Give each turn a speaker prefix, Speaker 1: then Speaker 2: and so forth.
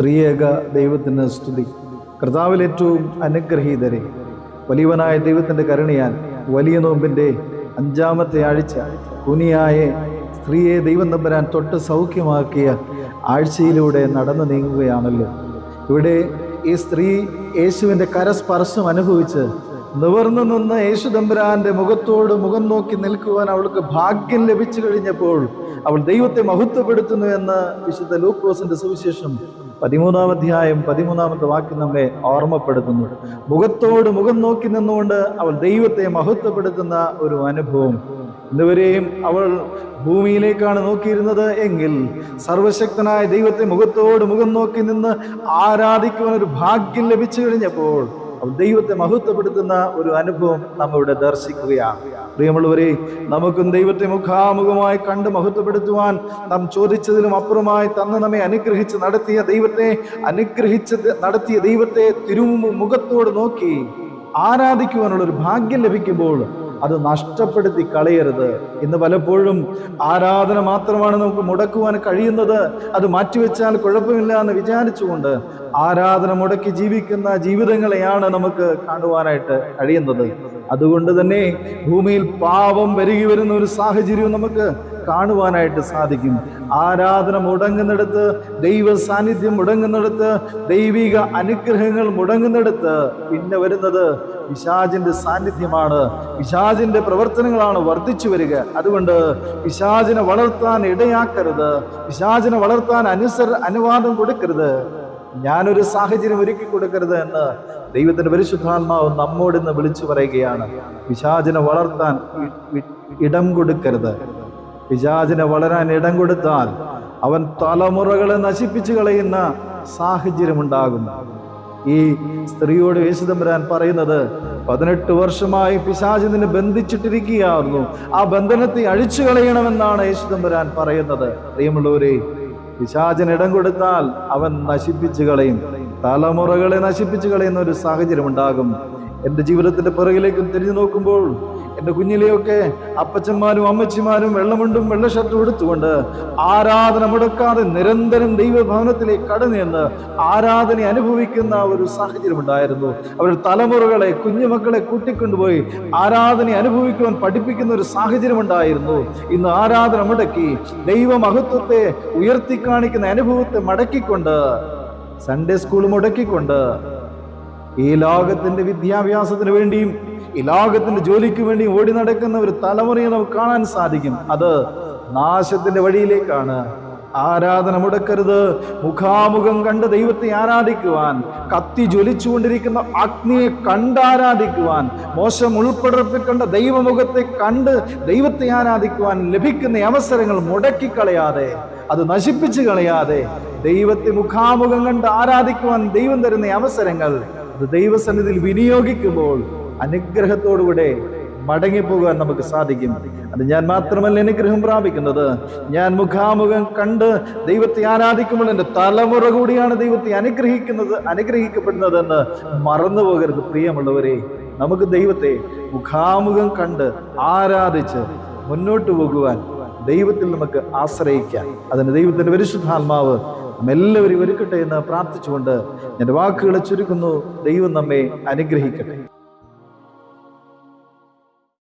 Speaker 1: ത്രിയേക ദൈവത്തിന് സ്തുതി. കർത്താവിൽ ഏറ്റവും അനുഗ്രഹീതരെ വലിയവനായ ദൈവത്തിന്റെ കരുണയാൽ വലിയ നോമ്പിന്റെ അഞ്ചാമത്തെ ആഴ്ച കുനിയായ സ്ത്രീയെ ദൈവം തമ്പരാൻ തൊട്ട് സൗഖ്യമാക്കിയ ആഴ്ചയിലൂടെ നടന്നു നീങ്ങുകയാണല്ലോ. ഇവിടെ ഈ സ്ത്രീ യേശുവിന്റെ കരസ്പർശം അനുഭവിച്ച് നിവർന്നു നിന്ന് യേശു തമ്പുരാന്റെ മുഖത്തോട് മുഖം നോക്കി നിൽക്കുവാൻ അവൾക്ക് ഭാഗ്യം ലഭിച്ചു കഴിഞ്ഞപ്പോൾ അവൾ ദൈവത്തെ മഹത്വപ്പെടുത്തുന്നു എന്ന് വിശുദ്ധ ലൂക്കോസിന്റെ സുവിശേഷം പതിമൂന്നാം അധ്യായം പതിമൂന്നാമത്തെ വാക്യം നമ്മെ ഓർമ്മപ്പെടുത്തുന്നു. മുഖത്തോട് മുഖം നോക്കി നിന്നുകൊണ്ട് അവൾ ദൈവത്തെ മഹത്വപ്പെടുത്തുന്ന ഒരു അനുഭവം. ഇന്നുവരെയും അവൾ ഭൂമിയിലേക്കാണ് നോക്കിയിരുന്നത് എങ്കിൽ സർവശക്തനായ ദൈവത്തെ മുഖത്തോട് മുഖം നോക്കി നിന്ന് ആരാധിക്കുവാൻ ഒരു ഭാഗ്യം ലഭിച്ചു കഴിഞ്ഞപ്പോൾ ദൈവത്തെ മഹത്വപ്പെടുത്തുന്ന ഒരു അനുഭവം നാം ഇവിടെ ദർശിക്കുകയാണ്. പ്രിയമുള്ളവരെ നമുക്കും ദൈവത്തെ മുഖാമുഖമായി കണ്ട് മഹത്വപ്പെടുത്തുവാൻ നാം ചോദിച്ചതിലും അപ്പുറമായി തന്ന് നമ്മെ അനുഗ്രഹിച്ച് നടത്തിയ ദൈവത്തെ അനുഗ്രഹിച്ച് നടത്തിയ ദൈവത്തെ തിരുമുഖത്തോട് നോക്കി ആരാധിക്കുവാനുള്ള ഒരു ഭാഗ്യം ലഭിക്കുമ്പോൾ അത് നഷ്ടപ്പെടുത്തി കളയരുത് ഇന്ന് പലപ്പോഴും ആരാധന മാത്രമാണ് നമുക്ക് മുടക്കുവാൻ കഴിയുന്നത്. അത് മാറ്റിവെച്ചാൽ കുഴപ്പമില്ല എന്ന് വിചാരിച്ചുകൊണ്ട് ആരാധന മുടക്കി ജീവിക്കുന്ന ജീവിതങ്ങളെയാണ് നമുക്ക് കാണുവാനായിട്ട് കഴിയുന്നത്. അതുകൊണ്ട് തന്നെ ഭൂമിയിൽ പാപം പെരുകി വരുന്ന ഒരു സാഹചര്യവും നമുക്ക് കാണുവാനായിട്ട് സാധിക്കും. ആരാധന മുടങ്ങുന്നിടത്ത് ദൈവ സാന്നിധ്യം മുടങ്ങുന്നിടത്ത് ദൈവിക അനുഗ്രഹങ്ങൾ മുടങ്ങുന്നിടത്ത് പിന്നെ വരുന്നത് പിശാചിന്റെ സാന്നിധ്യമാണ്. പിശാചിന്റെ പ്രവർത്തനങ്ങളാണ് വർദ്ധിച്ചു വരിക. അതുകൊണ്ട് പിശാചിനെ വളർത്താൻ ഇടയാക്കരുത്. പിശാചിനെ വളർത്താൻ അനുസര അനുവാദം കൊടുക്കരുത്. ഞാനൊരു സാഹചര്യം ഒരുക്കി കൊടുക്കരുത് എന്ന് ദൈവത്തിന്റെ പരിശുദ്ധാത്മാവ് നമ്മോട് ഇന്ന് വിളിച്ചു പറയുകയാണ്. പിശാചിനെ വളർത്താൻ ഇടം കൊടുക്കരുത്. പിശാചിനെ വളരാൻ ഇടം കൊടുത്താൽ അവൻ തലമുറകളെ നശിപ്പിച്ചു കളയുന്ന സാഹചര്യമുണ്ടാകും. ഈ സ്ത്രീയോട് യേശുദമ്പരാൻ പറയുന്നത് പതിനെട്ട് വർഷമായി പിശാചിനെ ബന്ധിച്ചിട്ടിരിക്കുകയായിരുന്നു. ആ ബന്ധനത്തെ അഴിച്ചു കളയണമെന്നാണ് യേശുദമ്പരാൻ പറയുന്നത്. പ്രിയമുള്ളവരെ പിശാചിന് ഇടം കൊടുത്താൽ അവൻ നശിപ്പിച്ചു കളയും. തലമുറകളെ നശിപ്പിച്ചു കളയുന്ന ഒരു സാഹചര്യം ഉണ്ടാകും എന്റെ ജീവിതത്തിന്റെ പിറകിലേക്കും തിരിഞ്ഞു നോക്കുമ്പോൾ എന്റെ കുഞ്ഞിലെയൊക്കെ അപ്പച്ചന്മാരും അമ്മച്ചിമാരും വെള്ളമുണ്ടും വെള്ള ഷർട്ടും എടുത്തുകൊണ്ട് ആരാധന മുടക്കാതെ നിരന്തരം ദൈവഭവനത്തിലേക്ക് കടന്നു എന്ന് ആരാധന അനുഭവിക്കുന്ന ഒരു സാഹചര്യം ഉണ്ടായിരുന്നു. അവർ തലമുറകളെ കുഞ്ഞുമക്കളെ കൂട്ടിക്കൊണ്ടുപോയി ആരാധന അനുഭവിക്കുവാൻ പഠിപ്പിക്കുന്ന ഒരു സാഹചര്യം ഉണ്ടായിരുന്നു. ഇന്ന് ആരാധന മുടക്കി ദൈവമഹത്വത്തെ ഉയർത്തി കാണിക്കുന്ന അനുഭവത്തെ മടക്കിക്കൊണ്ട് സൺഡേ സ്കൂൾ മുടക്കിക്കൊണ്ട് ഈ ലോകത്തിന്റെ വിദ്യാഭ്യാസത്തിന് വേണ്ടിയും ഈ ലോകത്തിന്റെ ജോലിക്ക് വേണ്ടി ഓടി നടക്കുന്ന ഒരു തലമുറയെ നമുക്ക് കാണാൻ സാധിക്കും. അത് നാശത്തിന്റെ വഴിയിലേക്കാണ്. ആരാധന മുടക്കരുത്. മുഖാമുഖം കണ്ട് ദൈവത്തെ ആരാധിക്കുവാൻ കത്തി ജ്വലിച്ചുകൊണ്ടിരിക്കുന്ന അഗ്നിയെ കണ്ടാരാധിക്കുവാൻ മോശം ഉൾപ്പെടർപ്പിൽ കണ്ട ദൈവമുഖത്തെ കണ്ട് ദൈവത്തെ ആരാധിക്കുവാൻ ലഭിക്കുന്ന അവസരങ്ങൾ മുടക്കിക്കളയാതെ അത് നശിപ്പിച്ചു കളയാതെ ദൈവത്തെ മുഖാമുഖം കണ്ട് ആരാധിക്കുവാൻ ദൈവം തരുന്ന അവസരങ്ങൾ അത് ദൈവസന്നിധിയിൽ വിനിയോഗിക്കുമ്പോൾ അനുഗ്രഹത്തോടുകൂടെ മടങ്ങിപ്പോകാൻ നമുക്ക് സാധിക്കും. അത് ഞാൻ മാത്രമല്ല അനുഗ്രഹം പ്രാപിക്കുന്നത്. ഞാൻ മുഖാമുഖം കണ്ട് ദൈവത്തെ ആരാധിക്കുമ്പോൾ എന്റെ തലമുറ കൂടിയാണ് ദൈവത്തെ അനുഗ്രഹിക്കുന്നത് അനുഗ്രഹിക്കപ്പെടുന്നതെന്ന് മറന്നു പോകരുത് പ്രിയമുള്ളവരെ. നമുക്ക് ദൈവത്തെ മുഖാമുഖം കണ്ട് ആരാധിച്ച് മുന്നോട്ട് പോകുവാൻ ദൈവത്തിൽ നമുക്ക് ആശ്രയിക്കാം. അതിന് ദൈവത്തിന്റെ പരിശുദ്ധാത്മാവ് നമ്മെല്ലാവരും ഒരുക്കട്ടെ എന്ന് പ്രാർത്ഥിച്ചുകൊണ്ട് എന്റെ വാക്കുകളെ ചുരുക്കുന്നു. ദൈവം നമ്മെ അനുഗ്രഹിക്കട്ടെ.